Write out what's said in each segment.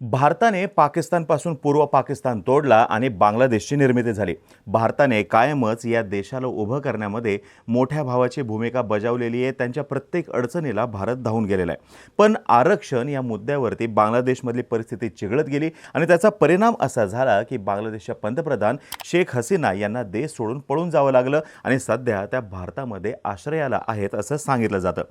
भारताने पाकिस्तानपासून पूर्व पाकिस्तान तोडला आणि बांगलादेशची निर्मिती झाली. भारताने कायमच या देशाला उभं करण्यामध्ये मोठ्या भावाची भूमिका बजावलेली आहे. त्यांच्या प्रत्येक अडचणीला भारत धावून गेलेला आहे. पण आरक्षण या मुद्द्यावरती बांगलादेशमधली परिस्थिती चिघळत गेली आणि त्याचा परिणाम असा झाला की बांगलादेशच्या पंतप्रधान शेख हसीना यांना देश सोडून पळून जावं लागलं आणि सध्या त्या भारतामध्ये आश्रयाला आहेत असं सांगितलं जातं.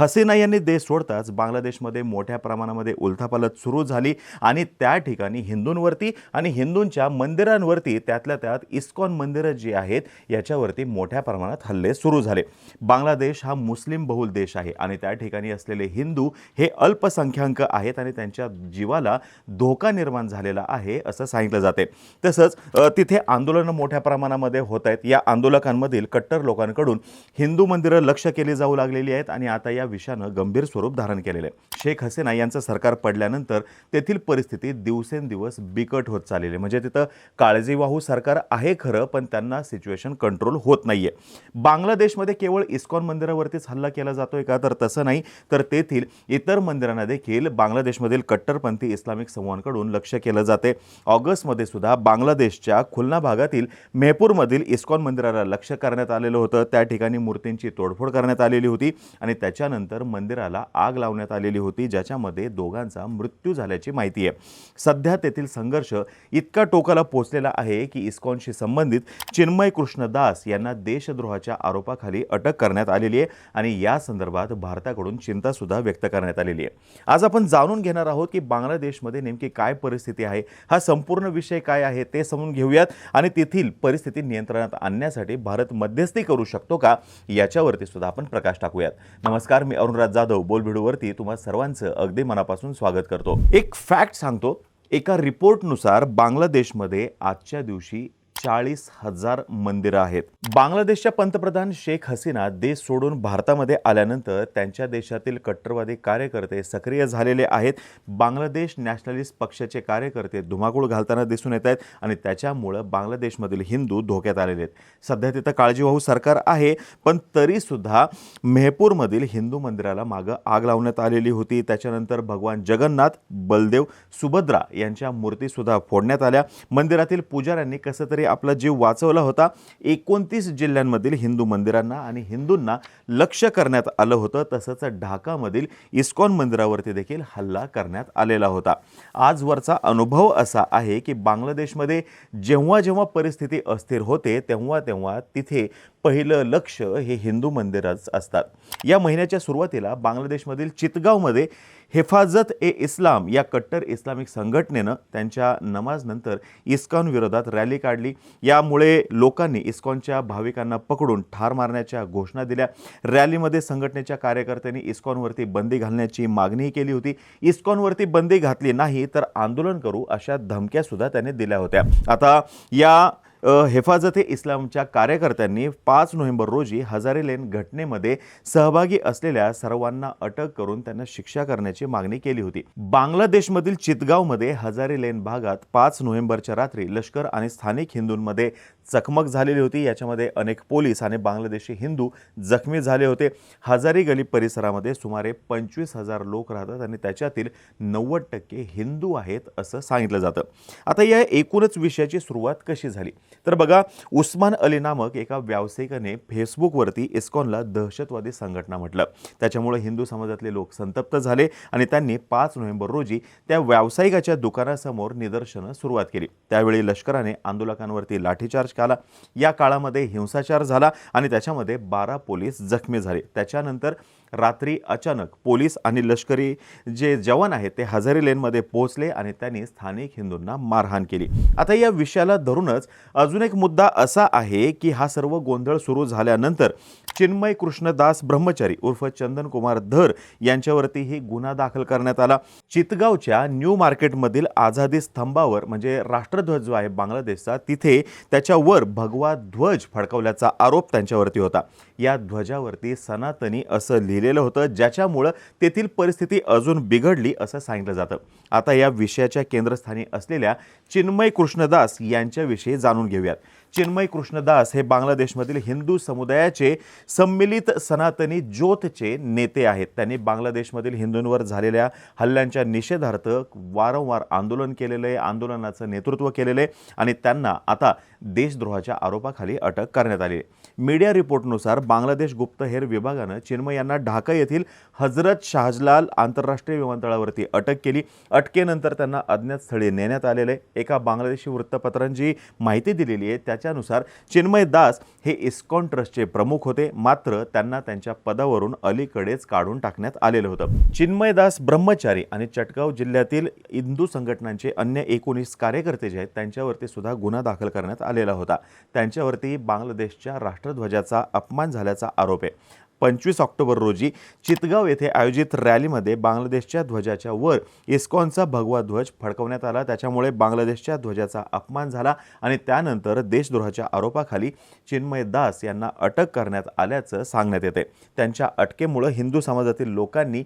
हसीना यांनी देश सोडताच बांगलादेशमध्ये मोठ्या प्रमाणामध्ये उलथापालथ सुरू झाली आणि त्या ठिकाणी हिंदूंवरती आणि हिंदूंच्या मंदिरांवरती त्यातल्या त्यात इस्कॉन मंदिरं जी आहेत याच्यावरती मोठ्या प्रमाणात हल्ले सुरू झाले. बांगलादेश हा मुस्लिम बहुल देश आहे आणि त्या ठिकाणी असलेले हिंदू हे अल्पसंख्याक आहेत आणि त्यांच्या जीवाला धोका निर्माण झालेला आहे असं सांगितलं जाते. तसंच तिथे आंदोलनं मोठ्या प्रमाणामध्ये होत आहेत. या आंदोलकांमधील कट्टर लोकांकडून हिंदू मंदिरं लक्ष केली जाऊ लागलेली आहेत आणि आता या विषयानं गंभीर स्वरूप धारण केलेलं आहे. शेख हसीना यांचं सरकार पडल्यानंतर तेथील परिस्थिती दिवसेंदिवस बिकट होत चाललेली आहे. म्हणजे तिथं काळजीवाहू सरकार आहे खरं पण त्यांना सिच्युएशन कंट्रोल होत नाही आहे बांगलादेशमध्ये केवळ इस्कॉन मंदिरावरतीच हल्ला केला जातोय का? तर तसं नाही. तर तेथील इतर मंदिरांना देखील बांगलादेशमधील कट्टरपंथी इस्लामिक समूहांकडून लक्ष केलं जाते. ऑगस्टमध्ये सुद्धा बांगलादेशच्या खुलना भागातील मेहपूरमधील इस्कॉन मंदिराला लक्ष करण्यात आलेलं होतं. त्या ठिकाणी मूर्तींची तोडफोड करण्यात आलेली होती आणि त्याच्यानंतर मंदिराला आग लावण्यात आलेली होती ज्याच्यामध्ये दोघांचा मृत्यू झाल्याची माहिती आहे. सध्या तेथील संघर्ष इतका टोकाला पोहोचलेला आहे की इस्कॉनशी संबंधित चिन्मय कृष्णदास यांना देशद्रोहाच्या आरोपाखाली अटक करण्यात आलेली आहे आणि या संदर्भात भारताकडून चिंता सुद्धा व्यक्त करण्यात आलेली आहे. आज आपण जाणून घेणार आहोत की बांगलादेशमध्ये नेमकी काय परिस्थिती आहे हा संपूर्ण विषय काय आहे ते समजून घेऊयात आणि तेथील परिस्थिती नियंत्रणात आणण्यासाठी भारत मध्यस्थी करू शकतो का याच्यावरती सुद्धा आपण प्रकाश टाकूयात. नमस्कार मी अरुणराज जाधव बोलभिडूवरती तुम्हा सर्वांचं अगदी मनापासून स्वागत करतो. एक फॅ फॅक्ट सांगतो एका रिपोर्टनुसार बांगलादेशमध्ये आजच्या दिवशी चाळीस हजार मंदिरं आहेत. बांगलादेशच्या पंतप्रधान शेख हसीना देश सोडून भारतामध्ये आल्यानंतर त्यांच्या देशातील कट्टरवादी कार्यकर्ते सक्रिय झालेले आहेत. बांगलादेश नॅशनलिस्ट पक्षाचे कार्यकर्ते धुमाकूळ घालताना दिसून येत आहेत आणि त्याच्यामुळं बांगलादेशमधील हिंदू धोक्यात आलेले आहेत. सध्या तिथं काळजीवाहू सरकार आहे पण तरीसुद्धा मेहपूरमधील हिंदू मंदिराला मागं आग लावण्यात आलेली होती. त्याच्यानंतर भगवान जगन्नाथ बलदेव सुभद्रा यांच्या मूर्तीसुद्धा फोडण्यात आल्या. मंदिरातील पुजाऱ्यांनी कसं तरी आपला जीव वाचवला होता. एकोणतीस जिल्ह्यांमधील हिंदू मंदिरांना आणि हिंदूंना लक्ष करण्यात आलं होतं. तसंच ढाकामधील इस्कॉन मंदिरावरती देखील हल्ला करण्यात आलेला होता. आजवरचा अनुभव असा आहे की बांगलादेशमध्ये जेव्हा जेव्हा परिस्थिती अस्थिर होते तेव्हा तेव्हा तिथे पहिलं लक्ष हे हिंदू मंदिरच असतात. या महिन्याच्या सुरुवातीला बांगलादेशमधील चितगावमध्ये हेफाजत ए इस्लाम या कट्टर इस्लामिक संघटनेनं त्यांच्या नमाजनंतर इस्कॉन विरोधात रॅली काढली. यामुळे लोकांनी इस्कॉनच्या भाविकांना पकडून ठार मारण्याच्या घोषणा दिल्या. रॅलीमध्ये संघटनेच्या कार्यकर्त्यांनी इस्कॉनवरती बंदी घालण्याची मागणीही केली होती. इस्कॉनवरती बंदी घातली नाही तर आंदोलन करू अशा धमक्यासुद्धा त्यांनी दिल्या होत्या. आता या हेफाजत ए इस्लामच्या कार्यकर्त्यांनी पाच नोव्हेंबर रोजी हजारे लेन घटनेमध्ये सहभागी असलेल्या सर्वांना अटक करून त्यांना शिक्षा करण्याची मागणी केली होती. बांगलादेशमधील चितगावमध्ये हजारे लेन भागात पाच नोव्हेंबरच्या रात्री लष्कर आणि स्थानिक हिंदूंमध्ये चकमक झालेली होती. याच्यामध्ये अनेक पोलीस आणि बांगलादेशी हिंदू जखमी झाले होते. हजारी गली परिसरामध्ये सुमारे पंचवीस हजार लोक राहतात आणि त्याच्यातील नव्वद टक्के हिंदू आहेत असं सांगितलं जातं. आता या एकूणच विषयाची सुरुवात कशी झाली? तर बघा उस्मान अली नामक एका व्यावसायिकाने फेसबुकवरती इस्कॉनला दहशतवादी संघटना म्हटलं. त्याच्यामुळे हिंदू समाजातले लोक संतप्त झाले आणि त्यांनी पाच नोव्हेंबर रोजी त्या व्यावसायिकाच्या दुकानासमोर निदर्शनं सुरुवात केली. त्यावेळी लष्कराने आंदोलकांवरती लाठीचार्ज केला या काळामध्ये हिंसाचार झाला आणि त्याच्यामध्ये बारा पोलीस जखमी झाले. त्याच्यानंतर रात्री अचानक पोलीस आणि लष्करी जे जवान आहेत ते हजारी लेनमध्ये पोहोचले आणि त्यांनी स्थानिक हिंदूंना मारहाण केली. आता या विषयाला धरूनच अजून एक मुद्दा असा आहे की हा सर्व गोंधळ सुरू झाल्यानंतर चिन्मय कृष्णदास ब्रह्मचारी उर्फ चंदन कुमार धर यांच्यावरतीही गुन्हा दाखल करण्यात आला. चितगावच्या न्यू मार्केटमधील आझादी स्तंभावर म्हणजे राष्ट्रध्वज जो आहे बांगलादेशचा तिथे त्याच्यावर भगवा ध्वज फडकवल्याचा आरोप त्यांच्यावरती होता. या ध्वजावरती सनातनी असं लिहिलं लिहिलेलं होतं ज्याच्यामुळं तेथील परिस्थिती अजून बिघडली असं सांगितलं जातं. आता या विषयाच्या केंद्रस्थानी असलेल्या चिन्मय कृष्णदास यांच्याविषयी जाणून घेऊयात. चिन्मय कृष्णदास हे बांगलादेशमधील हिंदू समुदायाचे संमिलित सनातनी ज्योतचे नेते आहेत. त्यांनी बांगलादेशमधील हिंदूंवर झालेल्या हल्ल्यांच्या निषेधार्थ वारंवार आंदोलन केलेलं आहे आंदोलनाचं नेतृत्व केलेलं आहे आणि त्यांना आता देशद्रोहाच्या आरोपाखाली अटक करण्यात आली. आहे मीडिया रिपोर्टनुसार बांगलादेश गुप्तहेर विभागानं चिन्मय यांना ढाका येथील हजरत शाहजलाल आंतरराष्ट्रीय विमानतळावरती अटक केली. अटकेनंतर त्यांना अज्ञात स्थळी नेण्यात आलेले. एका बांगलादेशी वृत्तपत्रांची माहिती दिलेली आहे. त्या त्याच्यानुसार चिन्मय दास हे इस्कॉन ट्रस्टचे प्रमुख होते. मात्र त्यांना त्यांच्या पदावरून अलीकडेच काढून टाकण्यात आलेलं होतं. चिन्मय दास ब्रह्मचारी आणि चटगाव जिल्ह्यातील हिंदू संघटनांचे अन्य एकोणीस कार्यकर्ते जे आहेत त्यांच्यावरती सुद्धा गुन्हा दाखल करण्यात आलेला होता. त्यांच्यावरती बांगलादेशच्या राष्ट्रध्वजाचा अपमान झाल्याचा आरोप आहे. पंचवीस ऑक्टोबर रोजी चितगाव येथे आयोजित रॅलीमध्ये बांगलादेशच्या ध्वजाच्या वर इस्कॉनचा भगवा ध्वज फडकवण्यात आला. त्याच्यामुळे बांगलादेशच्या ध्वजाचा अपमान झाला आणि त्यानंतर देशद्रोहाच्या आरोपाखाली चिन्मय दास यांना अटक करण्यात आल्याचं सांगण्यात येते. त्यांच्या अटकेमुळं हिंदू समाजातील लोकांनी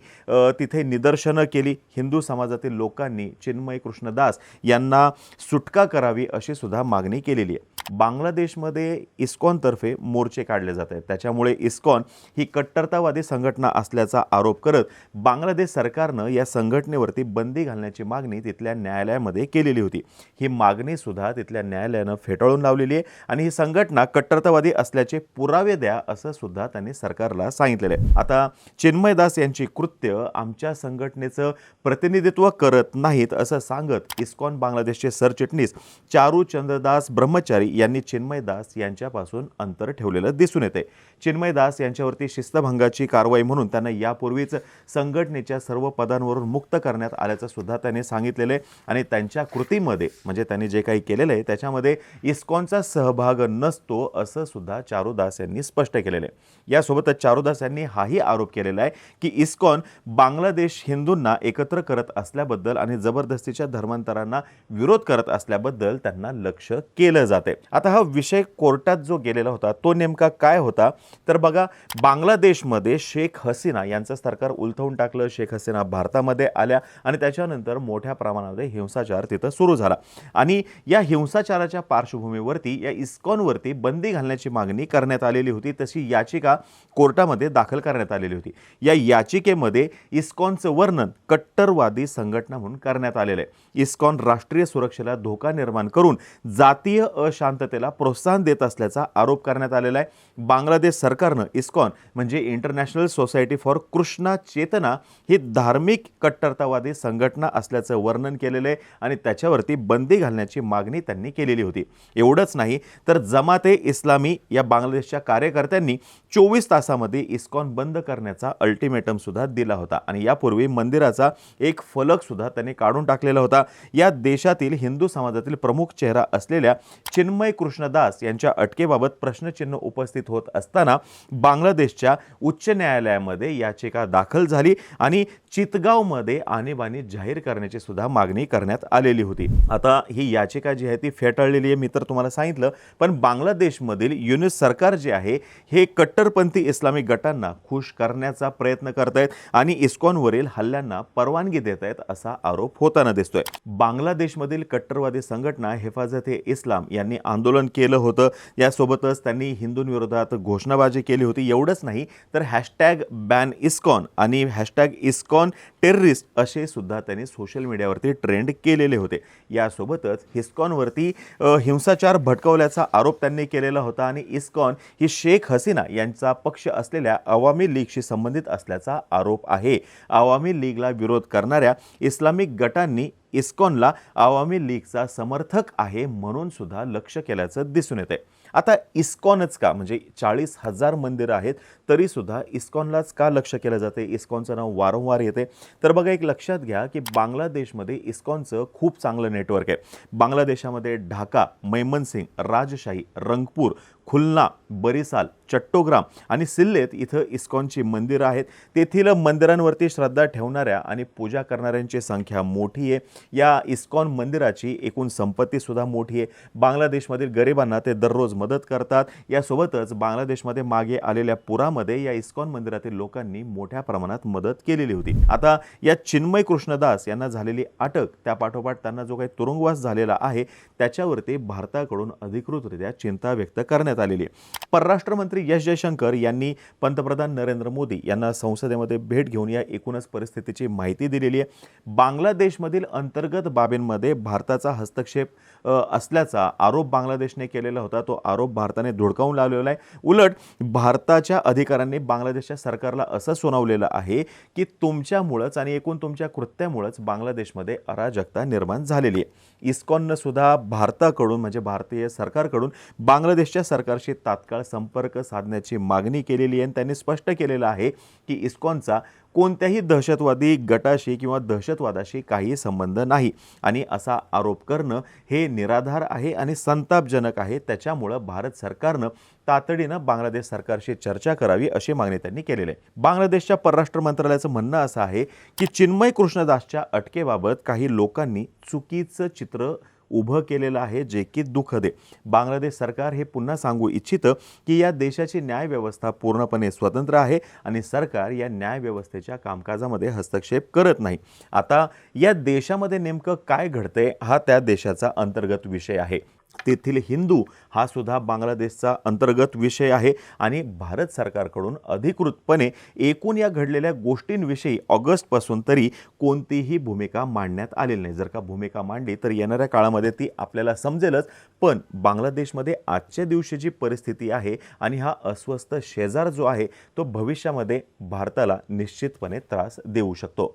तिथे निदर्शनं केली. हिंदू समाजातील लोकांनी चिन्मय कृष्णदास यांना सुटका करावी अशी सुद्धा मागणी केलेली आहे. बांगलादेशमध्ये इस्कॉनतर्फे मोर्चे काढले जात आहेत. त्याच्यामुळे इस्कॉन ही कट्टरतावादी संघटना असल्याचा आरोप करत बांगलादेश सरकारनं या संघटनेवरती बंदी घालण्याची मागणी तिथल्या न्यायालयामध्ये केलेली होती. ही मागणीसुद्धा तिथल्या न्यायालयानं फेटाळून लावलेली आहे आणि ही संघटना कट्टरतावादी असल्याचे पुरावे द्या असं सुद्धा त्यांनी सरकारला सांगितलेलं आहे. आता चिन्मय दास यांची कृत्य आमच्या संघटनेचं प्रतिनिधित्व करत नाहीत असं सांगत इस्कॉन बांगलादेशचे सरचिटणीस चारू चंद्रदास ब्रह्मचारी यांनी चिन्मय दास यांच्यापासून अंतर ठेवलेलं दिसून येते चिन्मय दास यांच्यावरती शिस्तभंगाची कारवाई म्हणून त्यांना यापूर्वीच संघटनेच्या सर्व पदांवरून मुक्त करण्यात आल्याचं सुद्धा त्यांनी सांगितलेलं आहे. आणि त्यांच्या कृतीमध्ये म्हणजे त्यांनी जे काही केलेलं आहे त्याच्यामध्ये इस्कॉनचा सहभाग नसतो असं सुद्धा चारुदास यांनी स्पष्ट केलेलं आहे. यासोबतच चारुदास यांनी हाही आरोप केलेला आहे की इस्कॉन बांगलादेश हिंदूंना एकत्र करत असल्याबद्दल आणि जबरदस्तीच्या धर्मांतरांना विरोध करत असल्याबद्दल त्यांना लक्ष केलं जाते आता हा विषय कोर्टात जो गेलेला होता तो नेमका काय होता? तर बघा बांगलादेशमध्ये शेख हसीना यांचं सरकार उलथवून टाकलं. शेख हसीना भारतामध्ये आल्या आणि त्याच्यानंतर मोठ्या प्रमाणामध्ये हिंसाचार तिथं सुरू झाला. आणि या हिंसाचाराच्या पार्श्वभूमीवरती या इस्कॉनवरती बंदी घालण्याची मागणी करण्यात आलेली होती. तशी याचिका कोर्टामध्ये दाखल करण्यात आलेली होती. या याचिकेमध्ये इस्कॉनचं वर्णन कट्टरवादी संघटना म्हणून करण्यात आलेलं आहे. इस्कॉन राष्ट्रीय सुरक्षेला धोका निर्माण करून जातीय शांततेला प्रोत्साहन देत असल्याचा आरोप करण्यात आलेला आहे. बांगलादेश सरकारनं इस्कॉन म्हणजे इंटरनॅशनल सोसायटी फॉर कृष्णा चेतना ही धार्मिक कट्टरतावादी संघटना असल्याचं वर्णन केलेलं आहे आणि त्याच्यावरती बंदी घालण्याची मागणी त्यांनी केलेली होती. एवढंच नाही तर जमाते इस्लामी या बांगलादेशच्या कार्यकर्त्यांनी चोवीस तासामध्ये इस्कॉन बंद करण्याचा अल्टिमेटमसुद्धा दिला होता आणि यापूर्वी मंदिराचा एक फलकसुद्धा त्यांनी काढून टाकलेला होता. या देशातील हिंदू समाजातील प्रमुख चेहरा असलेल्या चिन्मय कृष्णदास यांच्या अटकेबाबत प्रश्नचिन्ह उपस्थित होत असताना बांगलादेशच्या उच्च न्यायालयामध्ये याचिका दाखल झाली आणि चितगावमध्ये आणीबाणी जाहीर करण्याची सुद्धा मागणी करण्यात आलेली होती. आता ही याचिका जी आहे ती फेटाळलेली आहे मी तर तुम्हाला सांगितलं. पण बांगलादेशमधील युनिस सरकार जे आहे हे कट्टरपंथी इस्लामिक गटांना खुश करण्याचा प्रयत्न करत आहेत आणि इस्कॉनवरील हल्ल्यांना परवानगी देत आहेत असा आरोप होताना दिसतोय. बांगलादेशमधील कट्टरवादी संघटना हेफाजत ए इस्लाम यांनी आंदोलन केलं होतं. यासोबतच त्यांनी हिंदूंविरोधात घोषणाबाजी केली होती. एवढंच नाही तर हॅशटॅग बॅन इस्कॉन आणि हॅशटॅग इस्कॉन टेररिस्ट असे सुद्धा त्यांनी सोशल मीडियावरती ट्रेंड केलेले होते. यासोबतच हिस्कॉनवरती हिंसाचार भटकवल्याचा आरोप त्यांनी केलेला होता आणि इस्कॉन ही शेख हसीना यांचा पक्ष असलेल्या अवामी लीगशी संबंधित असल्याचा आरोप आहे. अवामी लीगला विरोध करणाऱ्या इस्लामिक गटांनी इस्कॉनला आवामी लीगचा समर्थक आहे म्हणून सुद्धा लक्ष केल्याचं दिसून येते आता इस्कॉनच का? म्हणजे चाळीस हजार मंदिरं आहेत तरीसुद्धा इस्कॉनलाच का लक्ष केलं जाते इस्कॉनचं नाव वारंवार येते तर बघा एक लक्षात घ्या की बांगलादेशमध्ये इस्कॉनचं खूप चांगलं नेटवर्क आहे. बांगलादेशामध्ये ढाका मैमनसिंग राजशाही रंगपूर खुलना बरिसाल चट्टोग्राम आणि सिल्लेत इथं इस्कॉनची मंदिरं आहेत. तेथील मंदिरांवरती श्रद्धा ठेवणाऱ्या आणि पूजा करणाऱ्यांची संख्या मोठी आहे. या इस्कॉन मंदिराची एकूण संपत्तीसुद्धा मोठी आहे. बांगलादेशमधील गरिबांना ते दररोज मदत करतात. यासोबतच बांगलादेशमध्ये मागे आलेल्या पुरामध्ये या इस्कॉन मंदिरातील लोकांनी मोठ्या प्रमाणात मदत केलेली होती. आता या चिन्मय कृष्णदास यांना झालेली अटक त्यापाठोपाठ त्यांना जो काही तुरुंगवास झालेला आहे त्याच्यावरती भारताकडून अधिकृतरित्या चिंता व्यक्त करण्यात आलेली आहे. परराष्ट्र मंत्री एस जयशंकर यांनी पंतप्रधान नरेंद्र मोदी यांना संसदेमध्ये भेट घेऊन या एकूणच परिस्थितीची माहिती दिलेली आहे. बांगलादेशमधील अंतर्गत बाबींमध्ये भारताचा हस्तक्षेप असल्याचा आरोप बांगलादेशने केलेला होता. तो आरोप भारताने धुडकावून लावलेला आहे. उलट भारताच्या अधिकाऱ्यांनी बांगलादेशच्या सरकारला असं सुनावलेलं आहे की तुमच्यामुळंच आणि एकूण तुमच्या कृत्यामुळंच बांगलादेशमध्ये अराजकता निर्माण झालेली आहे. इस्कॉननं सुद्धा भारताकडून म्हणजे भारतीय सरकारकडून बांगलादेशच्या सरकारशी तात्काळ संपर्क साधण्याची मागणी केलेली आहे आणि त्यांनी स्पष्ट केलेलं आहे की इस्कॉनचा कोणत्याही दहशतवादी गटाशी किंवा दहशतवादाशी काही संबंध नाही. आणि असा आरोप करणं हे निराधार आहे आणि संतापजनक आहे. त्याच्यामुळं भारत सरकारनं तातडीनं बांगलादेश सरकारशी चर्चा करावी अशी मागणी त्यांनी केलेली आहे. बांगलादेशच्या परराष्ट्र मंत्रालयाचं म्हणणं असं आहे की चिन्मय कृष्णदासच्या अटकेबाबत काही लोकांनी चुकीचं चित्र उभं केलेलं आहे जे की दुःख दे. बांगलादेश सरकार हे पुन्हा सांगू इच्छितं की या देशाची न्यायव्यवस्था पूर्णपणे स्वतंत्र आहे आणि सरकार या न्यायव्यवस्थेच्या कामकाजामध्ये हस्तक्षेप करत नाही. आता या देशामध्ये नेमकं काय घडतंय हा त्या देशाचा अंतर्गत विषय आहे. तेथील हिंदू हा सुद्धा बांगलादेशचा अंतर्गत विषय आहे आणि भारत सरकारकडून अधिकृतपणे एकूण या घडलेल्या गोष्टींविषयी ऑगस्टपासून तरी कोणतीही भूमिका मांडण्यात आलेली नाही. जर का भूमिका मांडली तर येणाऱ्या काळामध्ये ती आपल्याला समजेलच. पण बांगलादेशमध्ये आजच्या दिवशी जी परिस्थिती आहे आणि हा अस्वस्थ शेजार जो आहे तो भविष्यामध्ये भारताला निश्चितपणे त्रास देऊ शकतो.